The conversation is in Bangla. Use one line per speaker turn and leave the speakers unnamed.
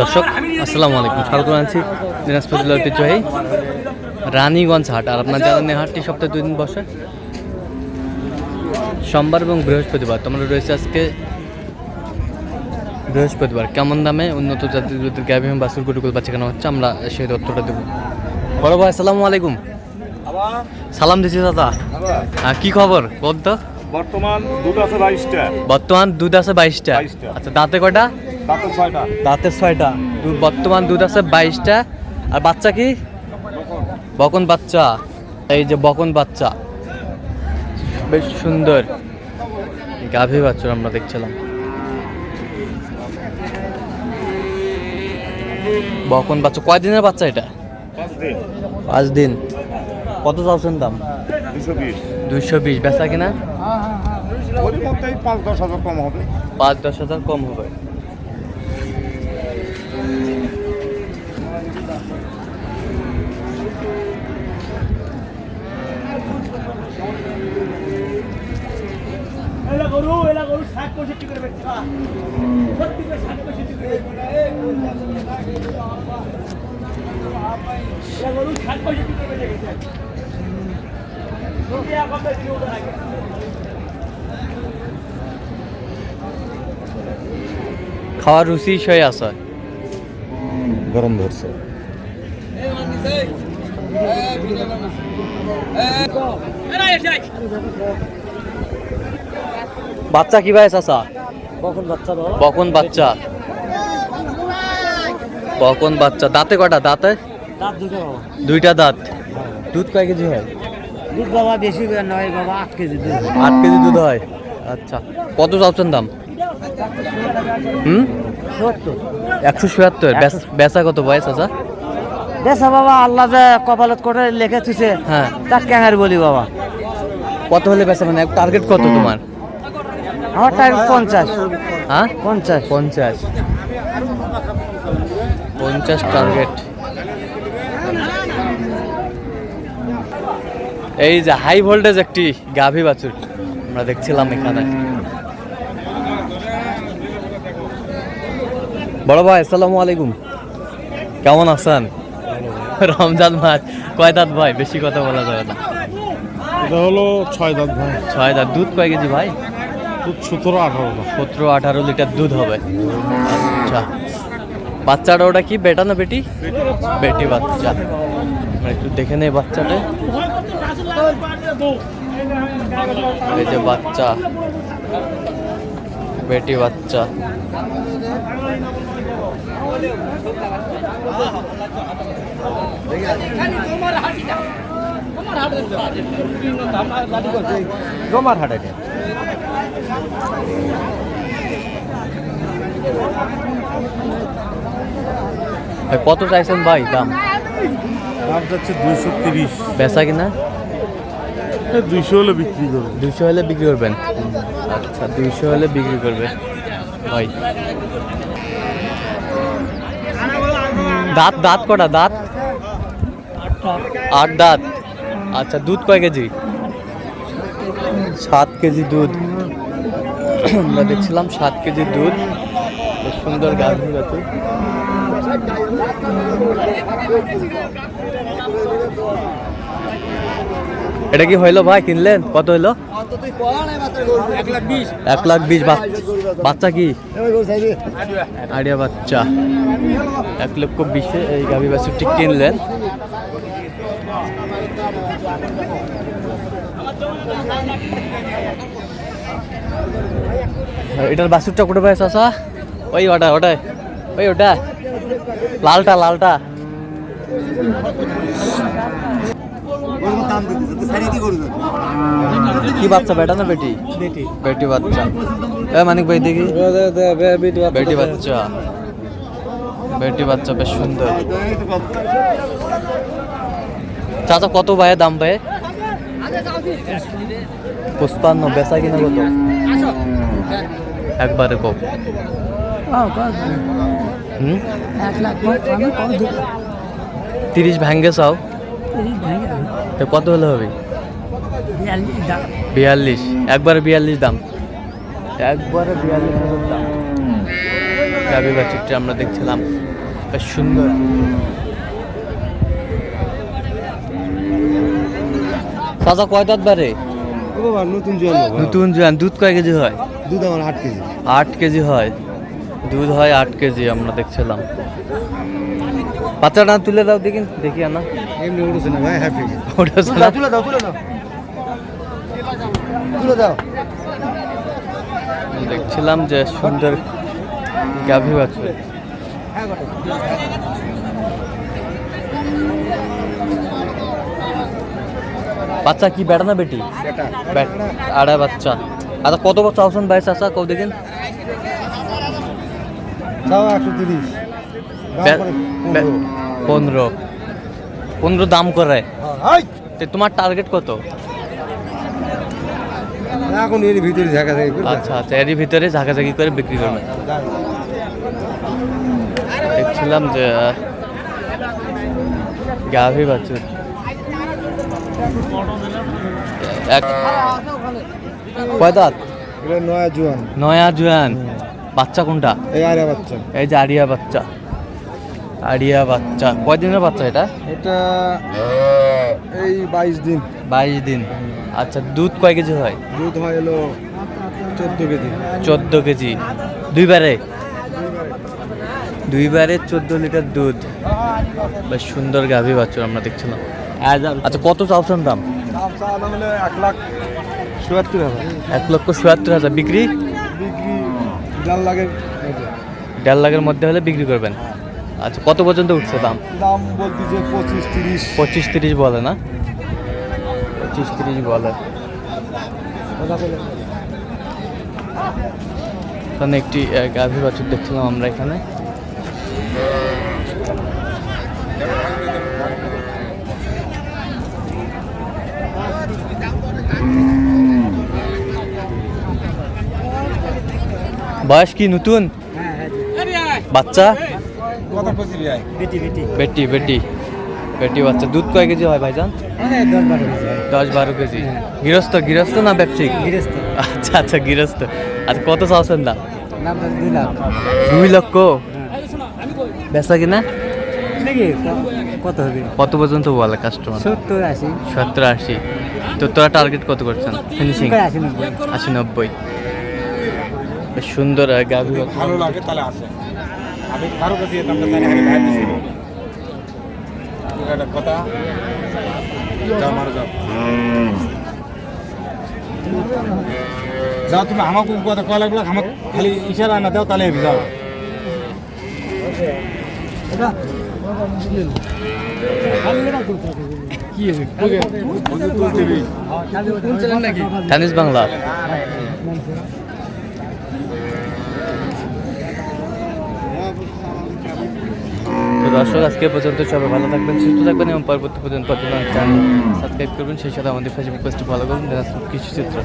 দর্শক আসসালামু আলাইকুম। স্বাগত জানাচ্ছি দিনাজপুর জেলার ঐতিহ্যবাহী রানীগঞ্জ হাট। আর আপনার জানেন হাটটি সপ্তাহে দুই দিন বসে। সোমবার এবং বৃহস্পতিবার তোমরা রয়েছে আজকে বৃহস্পতিবার। কেমন দামে উন্নত জাতির গ্যাবি এবং বাসুর গুটুকুল বাচ্চা কেন হচ্ছে আমরা সেই তথ্যটা দেবো। বড় ভাই আসসালামু আলাইকুম। সালাম দিচ্ছি দাদা কি খবর? বল তো।
বর্তমান দুধ আছে বাইশটা।
বর্তমান দুধ আছে বাইশটা? আচ্ছা দাঁতে কয়টা?
তাতে ছয়টা।
দাঁতের ছয়টা। দুধ বর্তমান দুধ আছে বাইশটা। আর বাচ্চা কি? বকন বাচ্চা। এই যে বকন বাচ্চা। বেশ সুন্দর। গাভী বাচ্চা আমরা দেখছিলাম। বকন বাচ্চা। কয়দিনের বাচ্চা এটা?
পাঁচ দিন
কত চাচ্ছেন দাম?
দুশো বিশ।
দুইশো বিশ। বেচা কিনা?
মধ্যেই পাঁচ দশ হাজার কম হবে।
পাঁচ দশ হাজার কম হবে।
এলা গরু এলা গরু ষাট পঁয়ষট্টি করে বেচছে সত্যি করে ষাট পঁয়ষট্টি করে এলা গরু ষাট পঁয়ষট্টি করে বেচে গেছে তুমি এক কথা দিয়ে ওটা রাখে।
খাওয়ার রুচি সই আছে।
গরম ধরছে।
বাচ্চা কি ভাই চাচা?
কখন বাচ্চা
বকন বাচ্চা। বকন বাচ্চা। দাঁতে কটা দাঁতে?
দাঁত দুটো বাবা।
দুইটা দাঁত। দুধ কয় কেজি হয়?
দুধ বাবা বেশি নয় বাবা আট কেজি দুধ।
আট কেজি দুধ হয়। আচ্ছা। কত চাচ্ছেন দাম? হুম? একশো চুয়াত্তর বেচা কত বয়স আচ্ছা
বেসা বাবা আল্লাহ যে কপালত করে লিখে থুছে
হ্যাঁ।
তা ক্যাঙার বলি বাবা।
কত হলে বেচা মানে? টার্গেট কত তোমার?
আমার টাইম পঞ্চাশ।
হ্যাঁ?
পঞ্চাশ।
পঞ্চাশ। পঞ্চাশ টার্গেট এই যে হাই ভোল্টেজ একটি গাভী বাছুর আমরা দেখছিলাম এখানে। বড় ভাই আসসালামু আলাইকুম। কেমন আছেন? রমজান মাস কয় দাঁত ভাই? বেশি কথা বলা যাবে না।
এটা হলো ছয় দাঁত ভাই।
ছয় দাঁত। দুধ কয় কেজি ভাই?
দুধ সতেরো আঠারো
সতেরো আঠারো লিটার দুধ হবে। আচ্ছা। বাচ্চাটা ওটা কি? বেটা না বেটি? বেটি বাচ্চা। আমরা একটু দেখে নেই বাচ্চাটা। এই যে বাচ্চা। বেটি বাচ্চা।
জমার হাট এটা।
কত চাইছেন ভাই দাম?
দাম যাচ্ছে দুইশো তিরিশ।
বেচা কিনা?
দুইশো হলে বিক্রি করব।
দুইশো হলে বিক্রি করবেন? আচ্ছা দুইশো হলে বিক্রি করবে ভাই। দাঁত দাঁত কটা? দাঁত? আট দাঁত। আচ্ছা দুধ কয় কেজি? সাত কেজি দুধ। আমরা দেখছিলাম সাত কেজি দুধ। সুন্দর গাভী আছে এটা কি হইল ভাই, কিনলেন? কত হইল? এক লাখ বিশ বাচ- বাচ্চা কি? আড়িয়া বাচ্চা। এক লক্ষ বিশে এই গাভী বাছুরটি কিনলেন। এটার বাছুরটা কোটে পায় চাষা ওই ওটা ওটাই ওই ওটা লালটা লালটা। কি বাচ্চা বেটা না বেটি?
বেটি।
বেটি বাচ্চা। এ মানিক ভাই দেখি। বেটি বাচ্চা। বেটি বাচ্চা বেশ সুন্দর। চাচা কত ভাইয়ের দাম ভাই? পুষ্পান্ন বেচা কিনা কত? একবারে কম। তিরিশ ভাঙ্গে চাও? তো কত হলে হবে? বিয়াল্লিশ। একবারে বিয়াল্লিশ দাম। একবারে বিয়াল্লিশ হাজার দাম। গাভী বাছুরটি আমরা দেখছিলাম। বেশ সুন্দর। চাচা কয় দাঁত বারে?
নতুন জন্ম
নতুন জোয়ান। দুধ কয় কেজি হয়?
দুধ আমার আট কেজি।
আট কেজি হয়। দুধ হয় আট কেজি আমরা দেখছিলাম। বাচ্চাটা তুলে দাও দেখি দেখি আনা।
এমনি উঠেছে না ভাই হ্যাপি
না।
তুলে দাও তুলে দাও। তুলে দাও।
দেখছিলাম যে সুন্দর গাভী বাছুর। বাচ্চা কি বেটা না বেটি? আড়াই বাচ্চা। আচ্ছা কত বছর আছেন ভাই চাচা কও দেখেন। পনেরো। পনেরো দাম করে। তো তোমার টার্গেট কত?
এখন এর ভিতরে ঝাঁকা ঝাঁকি করবে।
আচ্ছা আচ্ছা এরই ভিতরে ঝাঁকাঝাঁকি করে বিক্রি করবে। দেখছিলাম যে গাভী বাছুর এক কয় দাঁত?
নয়া জোয়ান।
নয়া জুয়ান। বাচ্চা কোনটা?
এই আরে বাচ্চা।
এই যে আরিয়া বাচ্চা। আড়িয়া বাচ্চা। কয় দিনের বাচ্চা এটা?
এটা এই বাইশ দিন।
বাইশ দিন। আচ্ছা দুধ কয় কেজি হয়?
দুধ হয় এলো চোদ্দ কেজি।
চোদ্দ কেজি। দুইবারে দুইবারে চোদ্দ লিটার দুধ। বেশ সুন্দর গাভী বাছুর আমরা দেখছিলাম। আচ্ছা কত চাওছেন দাম?
হলো এক লাখ চুয়াত্তর হাজার।
এক লক্ষ চুয়াত্তর হাজার। বিক্রি?
বিক্রি দেড় লাখের।
দেড় লাখের মধ্যে হলে বিক্রি করবেন। আচ্ছা কত পর্যন্ত উঠছে দাম?
দাম বলতে যে পঁচিশ তিরিশ।
পঁচিশ তিরিশ বলে না? পঁচিশ তিরিশ বলে। এখানে একটি গাভী বাছুর দেখছিলাম আমরা এখানে। বয়স কি নতুন? বাচ্চা?
ভাই?
বেটি বেটি। বেটি বাচ্চা। দুধ কয় কেজি হয় ভাইজান? দশ বারো কেজি গৃহস্থ গৃহস্থ না ব্যবসায়িক? আচ্ছা আচ্ছা গৃহস্থ। আচ্ছা কত চাওছেন দাম? দুই লক্ষ? বেচা কিনা?
কত হবে?
কত পর্যন্ত বলে কাস্টমার
সত্তর আশি।
সত্তর আশি। তো তোরা টার্গেট কত করছেন? ফিনিশিং
আশি নব্বই।
সুন্দর আহ, গাভী
ভালো লাগে তাহলে আসে আমি কারও কাছে যেতাম না জানি আমি ভাই একটা কথা যাও মারো যাও যাও তুমি আমাকে কথা কয়া লাগল আমাকে খালি ইশারা না দাও তাহলে যাও
টানিস বাংলা দর্শক, আজকে পর্যন্ত সবাই ভালো থাকবেন, সুস্থ থাকবেন এবং পরবর্তী পর্যন্ত সাবস্ক্রাইব করবেন। সেই সাথে আমাদের ফেসবুক পেজটি ফলো করবেন কৃষি চিত্র